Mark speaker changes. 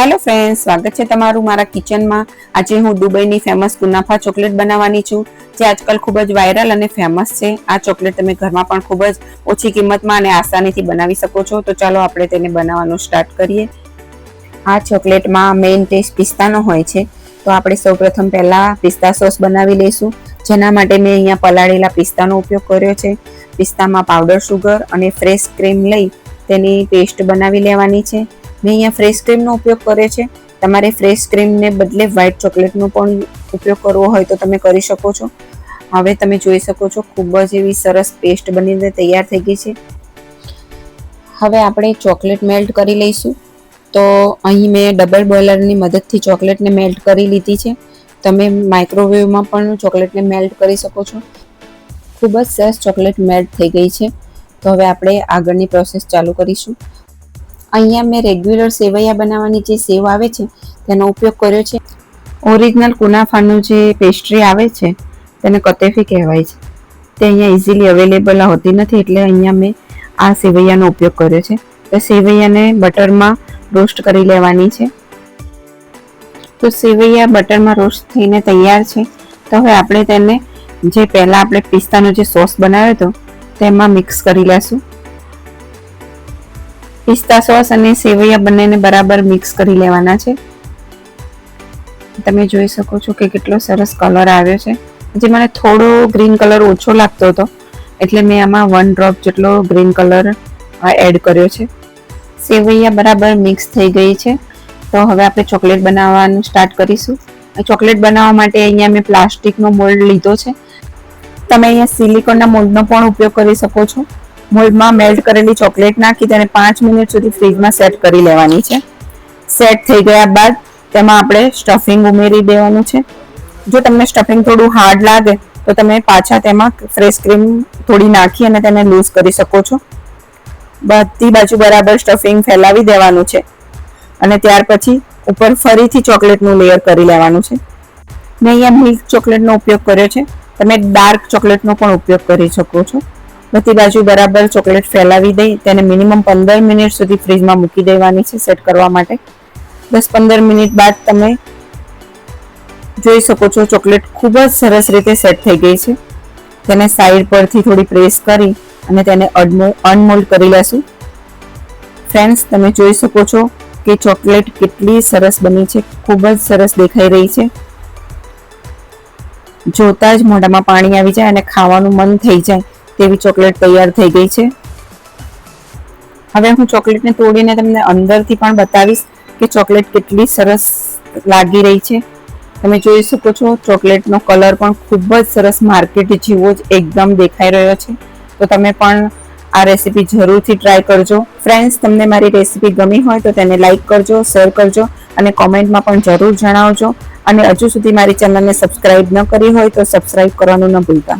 Speaker 1: Hello friends સ્વાગત છે તમારું મારા કિચનમાં આજે હું દુબઈની ફેમસ કુનાફા ચોકલેટ બનાવવાની છું. જે આજકાલ ખૂબ જ વાયરલ અને ફેમસ છે. આ ચોકલેટ તમે ઘરમાં પણ ખૂબ જ ઓછી કિંમતમાં અને આસાનીથી બનાવી શકો છો. તો ચાલો આપણે તેને બનાવવાનું સ્ટાર્ટ કરીએ. આ ચોકલેટમાં મેઇન ટેસ્ટ પિસ્તાનો હોય છે. તો આપણે સૌપ્રથમ પહેલાં પિસ્તા સોસ બનાવી લઈશું. જેના માટે મેં અહીંયા પલાળેલા પિસ્તાનો ઉપયોગ કર્યો છે. પિસ્તામાં પાવડર સુગર અને ફ્રેશ ક્રીમ લઈ તેની પેસ્ટ બનાવી લેવાની છે. મેં અહીંયા ફ્રેશ ક્રીમનો ઉપયોગ કર્યો છે. તમારે ફ્રેશ ક્રીમને બદલે વ્હાઇટ ચોકલેટનો પણ ઉપયોગ કરવો હોય તો તમે કરી શકો છો. હવે તમે જોઈ શકો છો, ખૂબ જ એવી સરસ પેસ્ટ બનીને તૈયાર થઈ ગઈ છે. હવે આપણે ચોકલેટ મેલ્ટ કરી લઈશું. તો અહીં મેં ડબલ બોઇલરની મદદથી ચોકલેટને મેલ્ટ કરી લીધી છે. તમે માઇક્રોવેવમાં પણ ચોકલેટને મેલ્ટ કરી શકો છો. ખૂબ જ સરસ ચોકલેટ મેલ્ટ થઈ ગઈ છે. તો હવે આપણે આગળની પ્રોસેસ ચાલુ કરીશું. અહીંયા મેં રેગ્યુલર સેવૈયા બનાવવાની જે સેવ આવે છે, તેનો ઉપયોગ કર્યો છે. ઓરિજિનલ કુનાફાનું જે પેસ્ટ્રી આવે છે, તેને કતેફી કહેવાય છે. તે અહીંયા ઇઝીલી અવેલેબલ હોતી નથી, એટલે અહીંયા મેં આ સેવૈયાનો ઉપયોગ કર્યો છે. તો સેવૈયાને બટરમાં રોસ્ટ કરી લેવાની છે. તો સેવૈયા બટરમાં રોસ્ટ થઈને તૈયાર છે. તો હવે આપણે તેને જે પહેલાં આપણે પિસ્તાનો જે સોસ બનાવ્યો હતો, તેમાં મિક્સ કરી લેશું. પિસ્તા સોસ અને સેવૈયા બંનેને બરાબર મિક્સ કરી લેવાના છે. તમે જોઈ શકો છો કે કેટલો સરસ કલર આવ્યો છે. જે મને થોડો ગ્રીન કલર ઓછો લાગતો હતો, એટલે મેં આમાં વન ડ્રોપ જેટલો ગ્રીન કલર એડ કર્યો છે. સેવૈયા બરાબર મિક્સ થઈ ગઈ છે. તો હવે આપણે ચોકલેટ બનાવવાનું સ્ટાર્ટ કરીશું. ચોકલેટ બનાવવા માટે અહીંયા મેં પ્લાસ્ટિકનો મોલ્ડ લીધો છે. તમે અહીંયા સિલિકોનના મોલ્ડનો પણ ઉપયોગ કરી શકો છો. મોલ્ડમાં મેલ્ટ કરેલી ચોકલેટ નાખી તેને પાંચ મિનિટ સુધી ફ્રીજમાં સેટ કરી લેવાની છે. સેટ થઈ ગયા બાદ તેમાં આપણે સ્ટફિંગ ઉમેરી દેવાનું છે. જો તમને સ્ટફિંગ થોડું હાર્ડ લાગે, તો તમે પાછા તેમાં ફ્રેશ ક્રીમ થોડી નાખી અને તેને લૂઝ કરી શકો છો. બધી બાજુ બરાબર સ્ટફિંગ ફેલાવી દેવાનું છે અને ત્યાર પછી ઉપર ફરીથી ચોકલેટનું લેયર કરી લેવાનું છે. મેં અહીંયા મિલ્ક ચોકલેટનો ઉપયોગ કર્યો છે. તમે ડાર્ક ચોકલેટનો પણ ઉપયોગ કરી શકો છો. બધી બાજુ બરાબર ચોકલેટ ફેલાવી દઈ, તેને મિનિમમ પંદર મિનિટ સુધી ફ્રીજમાં મૂકી દેવાની છે સેટ કરવા માટે. દસ પંદર મિનિટ બાદ તમે જોઈ શકો છો ચોકલેટ ખૂબ જ સરસ રીતે સેટ થઈ ગઈ છે. તેને સાઈડ પરથી થોડી પ્રેસ કરી અને તેને અનમોલ્ડ કરી લેશું. ફ્રેન્ડ્સ, તમે જોઈ શકો છો કે ચોકલેટ કેટલી સરસ બની છે, ખૂબ જ સરસ દેખાઈ રહી છે. જોતા જ મોઢામાં પાણી આવી જાય અને ખાવાનું મન થઈ જાય. તેવી ચોકલેટ તૈયાર થઈ ગઈ છે. હવે હું ચોકલેટને તોડીને તમને અંદરથી પણ બતાવીશ કે ચોકલેટ કેટલી સરસ લાગી રહી છે. તમે જોઈ શકો છો ચોકલેટનો કલર પણ ખૂબ જ સરસ માર્કેટ જેવો જ એકદમ દેખાઈ રહ્યો છે. તો તમે પણ આ રેસીપી જરૂરથી ટ્રાય કરજો. ફ્રેન્ડ્સ, તમને મારી રેસીપી ગમી હોય તો તેને લાઇક કરજો, શેર કરજો અને કોમેન્ટમાં પણ જરૂર જણાવજો. અને હજુ સુધી મારી ચેનલને સબસ્ક્રાઇબ ન કરી હોય તો સબસ્ક્રાઇબ કરવાનું ન ભૂલતા.